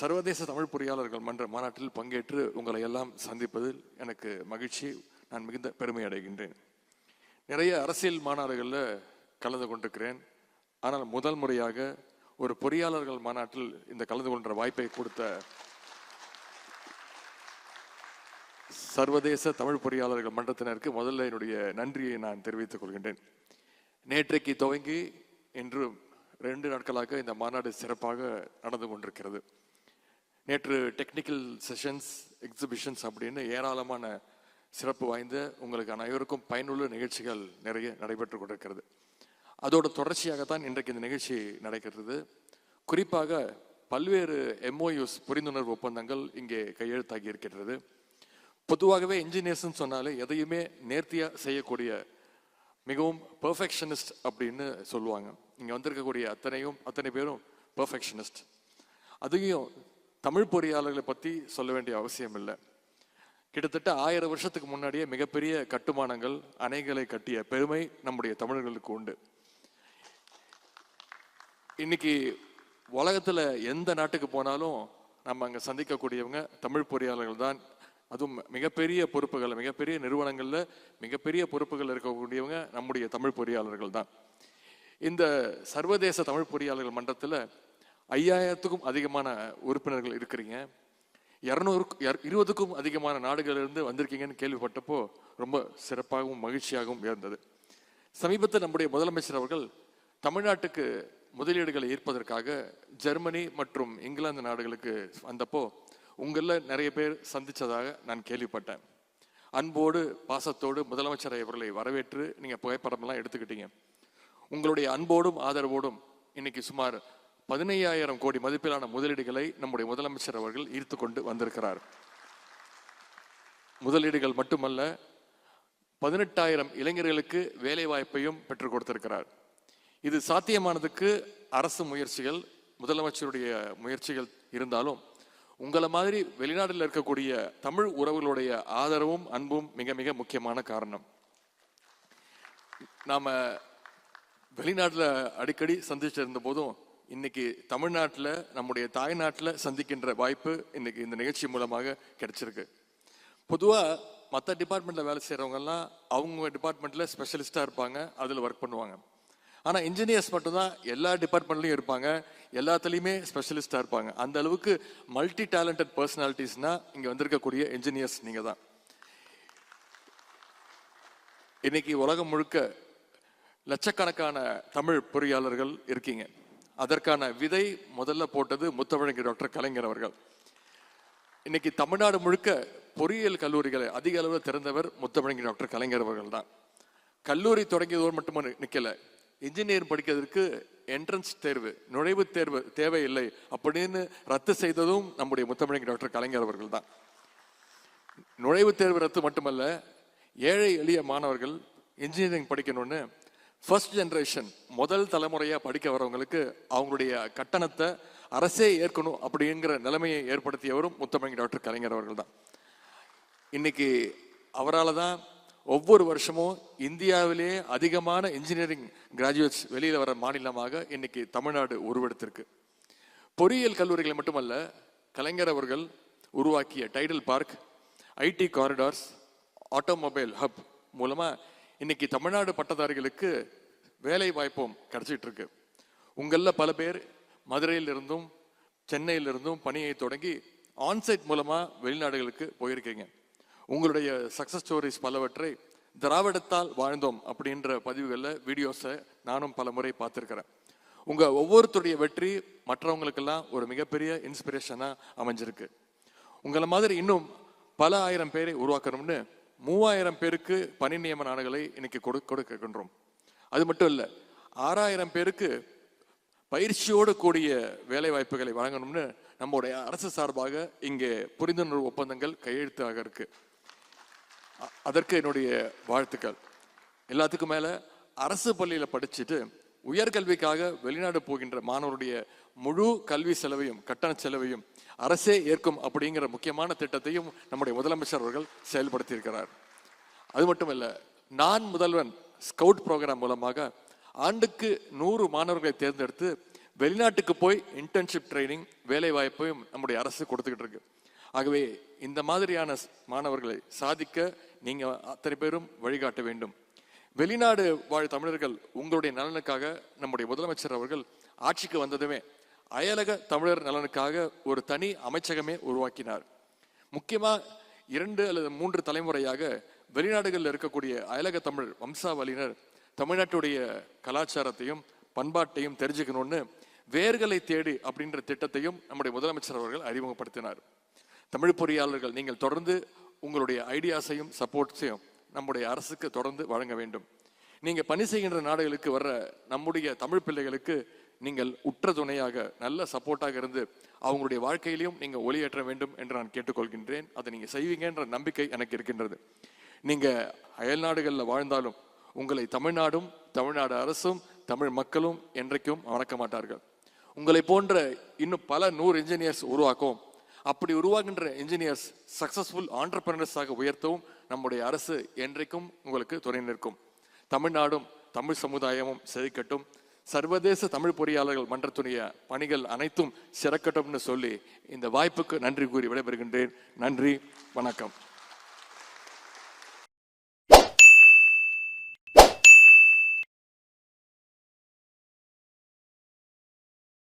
சர்வதேச தமிழ் பொறியாளர்கள் மன்ற மாநாட்டில் பங்கேற்று உங்களை எல்லாம் சந்திப்பதில் எனக்கு மகிழ்ச்சி. நான் மிகுந்த பெருமை அடைகின்றேன். நிறைய அரசியல் மாநாடுகளில் கலந்து கொண்டிருக்கிறேன். ஆனால் முதல் முறையாக ஒரு பொறியாளர்கள் மாநாட்டில் இந்த கலந்து கொண்ட வாய்ப்பை கொடுத்த சர்வதேச தமிழ் பொறியாளர்கள் மன்றத்தினருக்கு முதல்ல என்னுடைய நன்றியை நான் தெரிவித்துக் கொள்கின்றேன். நேற்றைக்கு துவங்கி இன்று ரெண்டு நாட்களாக இந்த மாநாடு சிறப்பாக நடந்து கொண்டிருக்கிறது. நேற்று டெக்னிக்கல் செஷன்ஸ் எக்ஸிபிஷன்ஸ் அப்படின்னு ஏராளமான சிறப்பு வாய்ந்த உங்களுக்கு அனைவருக்கும் பயனுள்ள நிகழ்ச்சிகள் நிறைய நடைபெற்று கொண்டிருக்கிறது. அதோட தொடர்ச்சியாகத்தான் இன்றைக்கு இந்த நிகழ்ச்சி நடக்கிறது. குறிப்பாக பல்வேறு எம்ஓயூஸ் புரிந்துணர்வு ஒப்பந்தங்கள் இங்கே கையெழுத்தாகி இருக்கின்றது. பொதுவாகவே இன்ஜினியர்ஸ்னு சொன்னாலே எதையுமே நேர்த்தியாக செய்யக்கூடிய மிகவும் பர்ஃபெக்ஷனிஸ்ட் அப்படின்னு சொல்லுவாங்க. இங்கே வந்திருக்கக்கூடிய அத்தனையும் அத்தனை பேரும் பர்ஃபெக்ஷனிஸ்ட் அதையும் தமிழ் பொறியாளர்களை பற்றி சொல்ல வேண்டிய அவசியம் இல்லை. கிட்டத்தட்ட ஆயிரம் வருஷத்துக்கு முன்னாடியே மிகப்பெரிய கட்டுமானங்கள் அணைகளை கட்டிய பெருமை நம்முடைய தமிழர்களுக்கு உண்டு. இன்னைக்கு உலகத்தில் எந்த நாட்டுக்கு போனாலும் நம்ம அங்கே சந்திக்கக்கூடியவங்க தமிழ் பொறியாளர்கள் தான். அதுவும் மிகப்பெரிய பொறுப்புகள் மிகப்பெரிய நிறுவனங்களில் மிகப்பெரிய பொறுப்புகள் இருக்கக்கூடியவங்க நம்முடைய தமிழ் பொறியாளர்கள் தான். இந்த சர்வதேச தமிழ் பொறியாளர்கள் மன்றத்தில் ஐயாயிரத்துக்கும் அதிகமான உறுப்பினர்கள் இருக்கிறீங்க. இரநூறு இருபதுக்கும் அதிகமான நாடுகளிலிருந்து வந்திருக்கீங்கன்னு கேள்விப்பட்டப்போ ரொம்ப சிறப்பாகவும் மகிழ்ச்சியாகவும் இருந்தது. சமீபத்தில் நம்முடைய முதலமைச்சர் அவர்கள் தமிழ்நாட்டுக்கு முதலீடுகளை ஈர்ப்பதற்காக ஜெர்மனி மற்றும் இங்கிலாந்து நாடுகளுக்கு வந்தப்போ உங்களில் நிறைய பேர் சந்தித்ததாக நான் கேள்விப்பட்டேன். அன்போடு பாசத்தோடு முதலமைச்சர் அவர்களை வரவேற்று நீங்கள் புகைப்படமெல்லாம் எடுத்துக்கிட்டீங்க. உங்களுடைய அன்போடும் ஆதரவோடும் இன்னைக்கு சுமார் பதினையாயிரம் கோடி மதிப்பிலான முதலீடுகளை நம்முடைய முதலமைச்சர் அவர்கள் ஈர்த்து கொண்டு வந்திருக்கிறார். முதலீடுகள் மட்டுமல்ல பதினெட்டாயிரம் இளைஞர்களுக்கு வேலை வாய்ப்பையும் பெற்றுக் கொடுத்திருக்கிறார். இது சாத்தியமானதுக்கு அரசு முயற்சிகள் முதலமைச்சருடைய முயற்சிகள் இருந்தாலும் உங்களை மாதிரி வெளிநாட்டில் இருக்கக்கூடிய தமிழ் உறவுகளுடைய ஆதரவும் அன்பும் மிக மிக முக்கியமான காரணம். நாம வெளிநாட்டில் அடிக்கடி சந்திச்சிருந்த போதும் இன்னைக்கு தமிழ்நாட்டில் நம்முடைய தாய்நாட்டில் சந்திக்கின்ற வாய்ப்பு இன்னைக்கு இந்த நிகழ்ச்சி மூலமாக கிடைச்சிருக்கு. பொதுவாக மற்ற டிபார்ட்மெண்ட்டில் வேலை செய்கிறவங்கெல்லாம் அவங்க டிபார்ட்மெண்ட்டில் ஸ்பெஷலிஸ்ட்டாக இருப்பாங்க அதில் ஒர்க் பண்ணுவாங்க. ஆனால் இன்ஜினியர்ஸ் மட்டும்தான் எல்லா டிபார்ட்மெண்ட்லையும் இருப்பாங்க எல்லாத்துலேயுமே ஸ்பெஷலிஸ்ட்டாக இருப்பாங்க. அந்த அளவுக்கு மல்டி டேலண்டட் பர்சனாலிட்டிஸ்னால் இங்கே வந்திருக்கக்கூடிய இன்ஜினியர்ஸ் நீங்கள் தான் இன்னைக்கு உலகம் முழுக்க லட்சக்கணக்கான தமிழ் பொறியாளர்கள் இருக்கீங்க. அதற்கான விதை முதல்ல போட்டது முத்தமிழங்க டாக்டர் கலைஞர் அவர்கள். இன்னைக்கு தமிழ்நாடு முழுக்க பொறியியல் கல்லூரிகளை அதிக அளவில் திறந்தவர் முத்தமிழங்க டாக்டர் கலைஞர் அவர்கள் தான். கல்லூரி தொடங்கியதோடு மட்டும் நிற்கல இன்ஜினியர் படிக்கிறதுக்கு என்ட்ரன்ஸ் தேர்வு நுழைவுத் தேர்வு தேவையில்லை அப்படின்னு ரத்து செய்ததும் நம்முடைய முத்தமிழங்க டாக்டர் கலைஞர் அவர்கள் தான். நுழைவுத் தேர்வு ரத்து மட்டுமல்ல ஏழை எளிய மாணவர்கள் இன்ஜினியரிங் படிக்கணும்னு ஃபர்ஸ்ட் ஜென்ரேஷன் முதல் தலைமுறையாக படிக்க வரவங்களுக்கு அவங்களுடைய கட்டணத்தை அரசே ஏற்கணும் அப்படிங்கிற நிலைமையை ஏற்படுத்தியவரும் முத்தமிழ் டாக்டர் கலைஞர் அவர்கள் தான் இன்னைக்கு அவரால் தான் ஒவ்வொரு வருஷமும் இந்தியாவிலேயே அதிகமான இன்ஜினியரிங் கிராஜுவேட்ஸ் வெளியில் வர மாநிலமாக இன்னைக்கு தமிழ்நாடு உருவெடுத்திருக்கு. பொறியியல் கல்லூரிகளை மட்டுமல்ல கலைஞர் அவர்கள் உருவாக்கிய Tidel park IT corridors automobile hub மூலமாக இன்னைக்கு தமிழ்நாடு பட்டதாரிகளுக்கு வேலை வாய்ப்பும் கிடைச்சிட்டு இருக்கு உங்களில் பல பேர் மதுரையிலிருந்தும் சென்னையிலிருந்தும் பணியை தொடங்கி ஆன்சைட் மூலமாக வெளிநாடுகளுக்கு போயிருக்கீங்க. உங்களுடைய சக்சஸ் ஸ்டோரிஸ் பலவற்றை திராவிடத்தால் வாழ்ந்தோம் அப்படின்ற பதிவுகளில் வீடியோஸை நானும் பல முறை பார்த்துருக்கிறேன். உங்கள் ஒவ்வொருத்தருடைய வெற்றி மற்றவங்களுக்கெல்லாம் ஒரு மிகப்பெரிய இன்ஸ்பிரேஷனாக அமைஞ்சிருக்கு. உங்களை மாதிரி இன்னும் பல ஆயிரம் பேரை உருவாக்கணும்னு மூவாயிரம் பேருக்கு பணி நியமன ஆணைகளை இன்னைக்கு கொடு கொடுக்கின்றோம். அது மட்டும் இல்லை ஆறாயிரம் பேருக்கு பயிற்சியோடு கூடிய வேலை வாய்ப்புகளை வழங்கணும்னு நம்முடைய அரசு சார்பாக இங்கே புரிந்துணர்வு ஒப்பந்தங்கள் கையெழுத்தாக இருக்கு. அதற்கு என்னுடைய வாழ்த்துக்கள். எல்லாத்துக்கும் மேலே அரசு பள்ளியில் படிச்சுட்டு உயர்கல்விக்காக வெளிநாடு போகின்ற மாணவருடைய முழு கல்வி செலவையும் கட்டண செலவையும் அரசே ஏற்கும் அப்படிங்கிற முக்கியமான திட்டத்தையும் நம்முடைய முதலமைச்சர் அவர்கள் செயல்படுத்தியிருக்கிறார். அது மட்டும் இல்லை நான் முதல்வன் ஸ்கவுட் ப்ரோக்ராம் மூலமாக ஆண்டுக்கு நூறு மாணவர்களை தேர்ந்தெடுத்து வெளிநாட்டுக்கு போய் இன்டர்ன்ஷிப் ட்ரைனிங் வேலை வாய்ப்பையும் நம்முடைய அரசு கொடுத்துக்கிட்டு இருக்கு. ஆகவே இந்த மாதிரியான மாணவர்களை சாதிக்க நீங்கள் அத்தனை பேரும் வழிகாட்ட வேண்டும். வெளிநாடு வாழ் தமிழர்கள் உங்களுடைய நலனுக்காக நம்முடைய முதலமைச்சர் அவர்கள் ஆட்சிக்கு வந்ததுமே அயலக தமிழர் நலனுக்காக ஒரு தனி அமைச்சகமே உருவாக்கினார். முக்கியமாக இரண்டு அல்லது மூன்று தலைமுறையாக வெளிநாடுகளில் இருக்கக்கூடிய அயலக தமிழ் வம்சாவளியினர் தமிழ்நாட்டுடைய கலாச்சாரத்தையும் பண்பாட்டையும் தெரிஞ்சுக்கணும்னு வேர்களை தேடி அப்படின்ற திட்டத்தையும் நம்முடைய முதலமைச்சர் அவர்கள் அறிமுகப்படுத்தினார். தமிழ் பொறியாளர்கள் நீங்கள் தொடர்ந்து உங்களுடைய ஐடியாஸையும் சப்போர்ட்ஸையும் நம்முடைய அரசுக்கு தொடர்ந்து வழங்க வேண்டும். நீங்கள் பணி செய்கின்ற நாடுகளுக்கு வர்ற நம்முடைய தமிழ் பிள்ளைகளுக்கு நீங்கள் உற்ற துணையாக நல்ல சப்போர்ட்டாக இருந்து அவங்களுடைய வாழ்க்கையிலையும் நீங்கள் ஒளியேற்ற வேண்டும் என்று நான் கேட்டுக்கொள்கின்றேன். அதை நீங்க செய்வீங்கன்ற நம்பிக்கை எனக்கு இருக்கின்றது. நீங்கள் அயல் நாடுகளில் வாழ்ந்தாலும் உங்களை தமிழ்நாடும் தமிழ்நாடு அரசும் தமிழ் மக்களும் என்றைக்கும் மறக்க மாட்டார்கள். உங்களை போன்ற இன்னும் பல நூறு இன்ஜினியர்ஸ் உருவாக்கும் அப்படி உருவாகின்ற இன்ஜினியர்ஸ் சக்சஸ்ஃபுல் ஆண்டர்பிரினர்ஸாக உயர்த்தவும் நம்முடைய அரசு என்றைக்கும் உங்களுக்கு துணை நிற்கும். தமிழ்நாடும் தமிழ் சமுதாயமும் செழிக்கட்டும். சர்வதேச தமிழ் பொறியாளர்கள் மன்றத்துடைய பணிகள் அனைத்தும் சிறக்கட்டும்னு சொல்லி இந்த வாய்ப்புக்கு நன்றி கூறி விடைபெறுகின்றேன். நன்றி வணக்கம்.